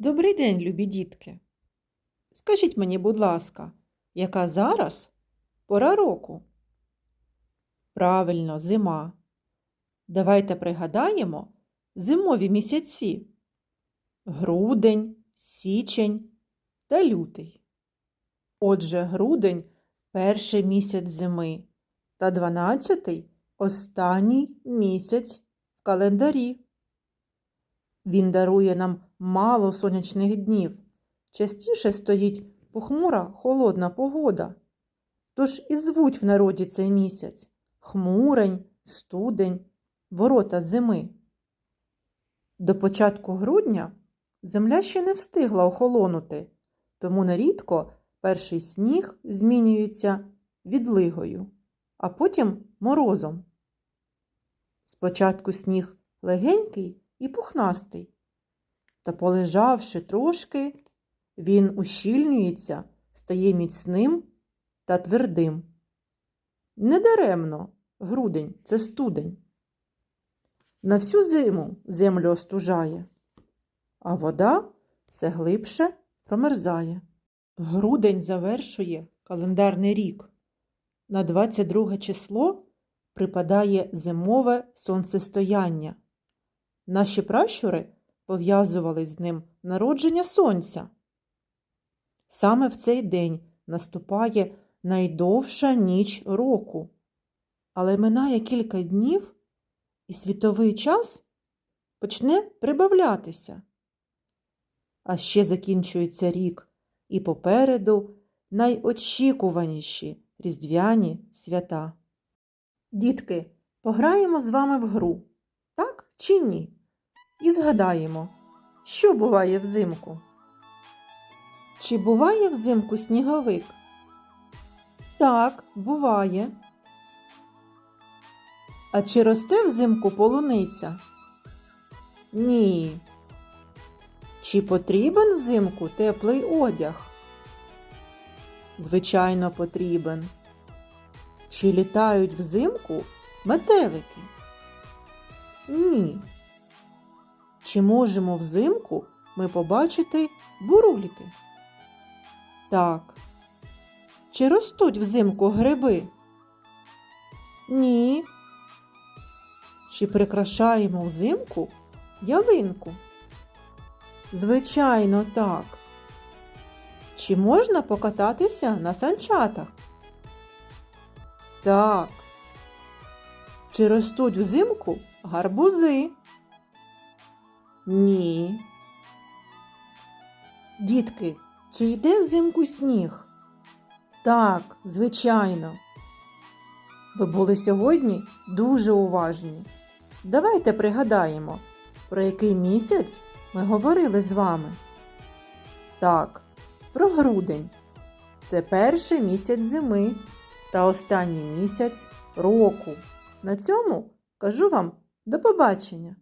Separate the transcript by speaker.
Speaker 1: Добрий день, любі дітки. Скажіть мені, будь ласка, яка зараз пора року? Правильно, зима. Давайте пригадаємо зимові місяці грудень, січень та лютий. Отже, грудень перший місяць зими та дванадцятий останній місяць в календарі. Він дарує нам мало сонячних днів. Частіше стоїть похмура холодна погода. Тож і звуть в народі цей місяць хмурень, студень, ворота зими. До початку грудня земля ще не встигла охолонути, тому нерідко перший сніг змінюється відлигою, а потім морозом. Спочатку сніг легенький і пухнастий, та, полежавши трошки, він ущільнюється, стає міцним та твердим. Недаремно грудень це студень. На всю зиму землю остужає, а вода все глибше промерзає. Грудень завершує календарний рік. На 22 число припадає зимове сонцестояння. Наші пращури пов'язували з ним народження сонця. Саме в цей день наступає найдовша ніч року, але минає кілька днів, і світовий час почне прибавлятися. А ще закінчується рік, і попереду найочікуваніші різдвяні свята. Дітки, пограємо з вами в гру, так чи ні? І згадаємо, що буває взимку. Чи буває взимку сніговик? Так, буває. А чи росте взимку полуниця? Ні. Чи потрібен взимку теплий одяг? Звичайно, потрібен. Чи літають взимку метелики? Ні. Чи можемо взимку ми побачити бурульки? Так. Чи ростуть взимку гриби? Ні. Чи прикрашаємо взимку ялинку? Звичайно, так. Чи можна покататися на санчатах? Так. Чи ростуть взимку гарбузи? Ні. Дітки, чи йде взимку сніг? Так, звичайно. Ви були сьогодні дуже уважні. Давайте пригадаємо, про який місяць ми говорили з вами. Так, про грудень. Це перший місяць зими та останній місяць року. На цьому кажу вам до побачення!